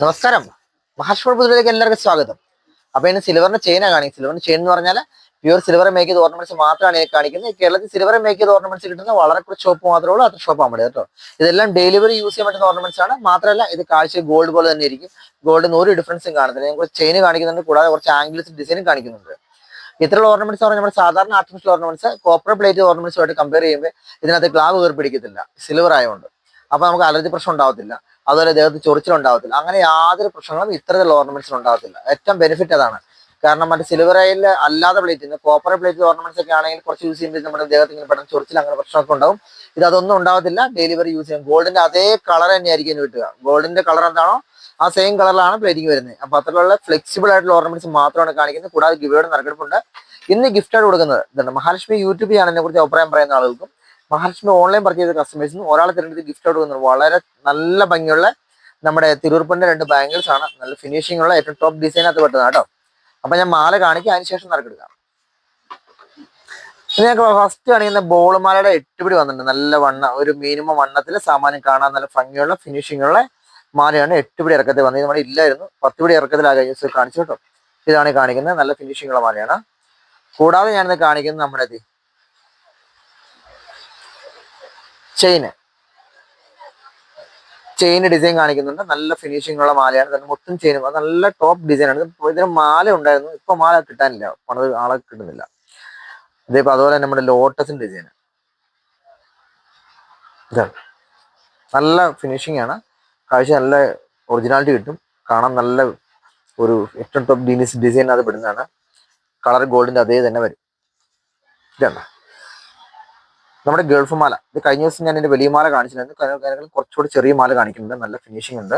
നമസ്കാരം. മഹാഷ്മർ പുതിലേക്ക് എല്ലാവർക്കും സ്വാഗതം. അപ്പൊ ഇന്ന് സിൽവറിന്റെ ചെയിനാണ് കാണിക്കുന്നത്. സിൽവറിന്റെ ചെയിൻ എന്ന് പറഞ്ഞാൽ പ്യൂർ സിൽവർ മേക്ക് ഓർണമെന്റ്സ് മാത്രമാണ് ഇതിൽ കാണിക്കുന്നത്. കേരളത്തിൽ സിൽവർ മേക്ക് ഓർണമെന്റ്സ് കിട്ടുന്ന വളരെ കുറച്ച് ഷോപ്പ് മാത്രമേ ഉള്ളൂ. അത്ര ഷോപ്പ് ആവുമ്പോൾ കേട്ടോ. ഇതെല്ലാം ഡെലിവറി യൂസ് ചെയ്യാൻ പറ്റുന്ന ഓർണമെന്റ്സ് ആണ്. മാത്രമല്ല ഇത് കാഴ്ച ഗോൾഡ് പോലെ തന്നെ ഇരിക്കും. ഗോൾഡിന് ഒരു ഡിഫറൻസും കാണുന്നില്ല ഞാൻ കുറച്ച് ചെയിൻ കാണിക്കുന്നുണ്ട്. കൂടാതെ കുറച്ച് ആംഗിൾസ് ഡിസൈനും കാണിക്കുന്നുണ്ട്. ഇത്തരമുള്ള ഓർണമെന്റ്സ് പറഞ്ഞാൽ നമ്മുടെ സാധാരണ ആർട്ടിഫിഷ്യൽ ഓർണമെന്റ്സ് കോപ്പർ പ്ലേറ്റ് ഓർണമെന്റ്സുമായിട്ട് കമ്പയർ ചെയ്യുമ്പോൾ ഇതിനകത്ത് ക്ലാവ് കയറി സിൽവർ ആയതുകൊണ്ട് അപ്പൊ നമുക്ക് അലർജി പ്രശ്നം ഉണ്ടാവത്തില്ല. അതുപോലെ ദേഹത്ത് ചൊറിച്ചിലുണ്ടാവത്തില്ല അങ്ങനെ യാതൊരു പ്രശ്നങ്ങളും ഇത്തരത്തിലുള്ള ഓർണമെന്റ്സിൽ ഉണ്ടാവത്തില്ല. ഏറ്റവും ബെനിഫിറ്റ് അതാണ്. കാരണം മറ്റേ സിൽവർ ആയിൽ അല്ലാതെ പ്ലേറ്റ് കോപ്പർ പ്ലേറ്റ് ഓർണമെന്റ്സ് ഒക്കെ ആണെങ്കിൽ കുറച്ച് യൂസ് ചെയ്യുമ്പോൾ നമ്മുടെ ദേഹത്ത് ഇങ്ങനെ പെട്ടെന്ന് ചൊറിച്ചിൽ അങ്ങനെ പ്രശ്നമൊക്കെ ഉണ്ടാവും. ഇത് അതൊന്നും ഉണ്ടാവത്തില്ല. ഡെലിവറി യൂസ് ചെയ്യാം. ഗോൾഡിന്റെ അതേ കളർ തന്നെയായിരിക്കും കിട്ടുക. ഗോൾഡിന്റെ കളർ എന്താണോ ആ സെയിം കളറിലാണ് പ്ലേറ്റിംഗ് വരുന്നത്. അപ്പൊ അത്തരത്തിലുള്ള ഫ്ലെക്സിബിൾ ആയിട്ടുള്ള ഓർണമെന്റ്സ് മാത്രമാണ് കാണിക്കുന്നത്. കൂടാതെ ഗിവയുടെ നറുക്കെടുപ്പുണ്ട്. ഇന്ന് ഗിഫ്റ്റ് ആയിട്ട് കൊടുക്കുന്നത്. ഇതുണ്ട്. മഹാലക്ഷ്മി യൂട്യൂബ് ചാനലിനെ കുറിച്ച് അഭിപ്രായം പറയുന്ന ആളുകൾക്കും മഹാലക്ഷ്മി ഓൺലൈൻ പർച്ചേസ് ചെയ്ത കസ്റ്റമേഴ്സിന് ഒരാളെ തിരഞ്ഞെടുത്ത് ഗിഫ്റ്റ് ആയിട്ട് വന്നു വളരെ നല്ല ഭംഗിയുള്ള നമ്മുടെ തിരുവർപ്പന്റെ രണ്ട് ബാംഗിൾസ് ആണ്. നല്ല ഫിനിഷിംഗ് ഉള്ള ഏറ്റവും ടോപ്പ് ഡിസൈനകത്ത് പെട്ടതാണ് കേട്ടോ. അപ്പൊ ഞാൻ മാല കാണിക്കുക അതിനുശേഷം നറുക്കെടുക്കാം പിന്നെ ഞങ്ങൾക്ക് ഫസ്റ്റ് കാണിക്കുന്ന ബോളുമാലയുടെ എട്ടുപിടി വന്നിട്ടുണ്ട്. നല്ല വണ്ണ ഒരു മിനിമം വണ്ണത്തിൽ സാമാന്യം കാണാൻ നല്ല ഭംഗിയുള്ള ഫിനിഷിംഗ് ഉള്ള മാലയാണ് എട്ടുപിടി ഇറക്കത്തിൽ വന്നത്. നമ്മുടെ ഇല്ലായിരുന്നു. പത്തുപിടി കഴിഞ്ഞ കാണിച്ചു കേട്ടോ. ഇതാണ് കാണിക്കുന്നത്. നല്ല ഫിനിഷിംഗ് ഉള്ള മാലയാണ്. കൂടാതെ ഞാനിത് കാണിക്കുന്നത് നമ്മുടെ ഇത് ചെയിന് ചെയിൻ ഡിസൈൻ കാണിക്കുന്നുണ്ട്. നല്ല ഫിനിഷിംഗ് ഉള്ള മാലയാണ്. തന്നെ മൊത്തം ചെയിനും. അത് നല്ല ടോപ്പ് ഇത് ഇതിന് മാല ഉണ്ടായിരുന്നു. ഇപ്പൊ മാല കിട്ടാനില്ല. പണത് ആളെ കിട്ടുന്നില്ല. ഇതിപ്പോ അതുപോലെ നമ്മുടെ ലോട്ടസിന്റെ ഡിസൈൻ ഇതാണ് നല്ല ഫിനിഷിംഗ് ആണ്. കാഴ്ച നല്ല ഒറിജിനാലിറ്റി കിട്ടും. കാണാൻ നല്ല ഒരു ഏറ്റവും ടോപ്പ് ഡീനിസ് ഡിസൈൻ അത് പെടുന്നതാണ്. കളർ ഗോൾഡിന്റെ അതേ തന്നെ വരും. ഇതാണ് നമ്മുടെ ഗൾഫ് മാല. ഇത് കഴിഞ്ഞ ദിവസം ഞാൻ എന്റെ വലിയ മാല കാര്യങ്ങൾ കുറച്ചുകൂടി ചെറിയ മാല കാണിക്കുന്നുണ്ട്. നല്ല ഫിനിഷിംഗ് ഉണ്ട്.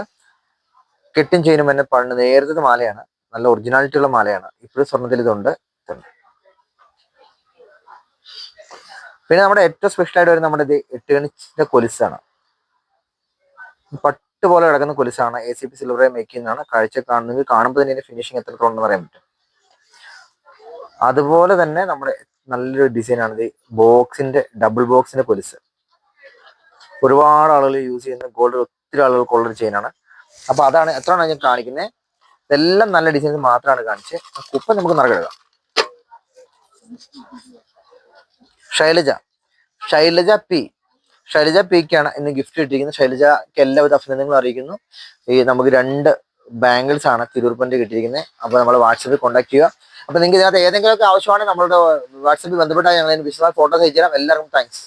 കെട്ടും ചെയിനും എന്നെ പണ്ട് നേരത്തെ മാലയാണ്. നല്ല ഒറിജിനാലിറ്റി ഉള്ള മാലയാണ്. ഇപ്പോഴും സ്വർണത്തിൽ ഇതുണ്ട്. ഇതുണ്ട്. പിന്നെ നമ്മുടെ ഏറ്റവും സ്പെഷ്യൽ ആയിട്ട് വരുന്ന നമ്മുടെ ഇത് എട്ടുകണിച്ചിന്റെ കൊലുസാണ്. പട്ട് പോലെ കിടക്കുന്ന കൊലുസാണ്. എ സി പി സിൽവറെ മേക്ക് ചെയ്യുന്നതാണ്. കാഴ്ച കാണുന്നെങ്കിൽ കാണുമ്പോൾ തന്നെ ഫിനിഷിംഗ് എത്രത്തോളം പറയാൻ പറ്റും. അതുപോലെ തന്നെ നമ്മുടെ നല്ലൊരു ഇത് ബോക്സിന്റെ ഡബിൾ ബോക്സിന്റെ പൊലിസ് ഒരുപാട് ആളുകൾ യൂസ് ചെയ്യുന്ന ഗോൾഡ് ഒത്തിരി ആളുകൾക്കുള്ള ഒരു ചെയിനാണ് അപ്പൊ അതാണ് എത്രയാണ് ഞാൻ കാണിക്കുന്നത് ഇതെല്ലാം നല്ല ഡിസൈൻസ് മാത്രമാണ് കാണിച്ചത് കുപ്പ നമുക്ക് നിറകെടുക്കാം ശൈലജ. ശൈലജ പി ശൈലജ പിക്കാണ് ഇന്ന് ഗിഫ്റ്റ് കിട്ടിയിരിക്കുന്നത്. ശൈലജക്ക് എല്ലാവിധ അഭിനന്ദനങ്ങളും അറിയിക്കുന്നു. ഈ നമുക്ക് രണ്ട് ബാംഗിൾസ് ആണ് തിരൂർപ്പന്റെ കിട്ടിയിരിക്കുന്നത്. അപ്പോൾ നമ്മൾ വാട്സപ്പിൽ കോൺടാക്ട് ചെയ്യുക. അപ്പോൾ നിങ്ങൾക്ക് ഇതിനകത്ത് ഏതെങ്കിലുമൊക്കെ ആവശ്യമാണെങ്കിൽ നമ്മളുടെ വാട്സപ്പിൽ ബന്ധപ്പെട്ടാൽ ഞങ്ങൾ വിശദമായ ഫോട്ടോ അയച്ചു തരാം. എല്ലാവർക്കും താങ്ക്സ്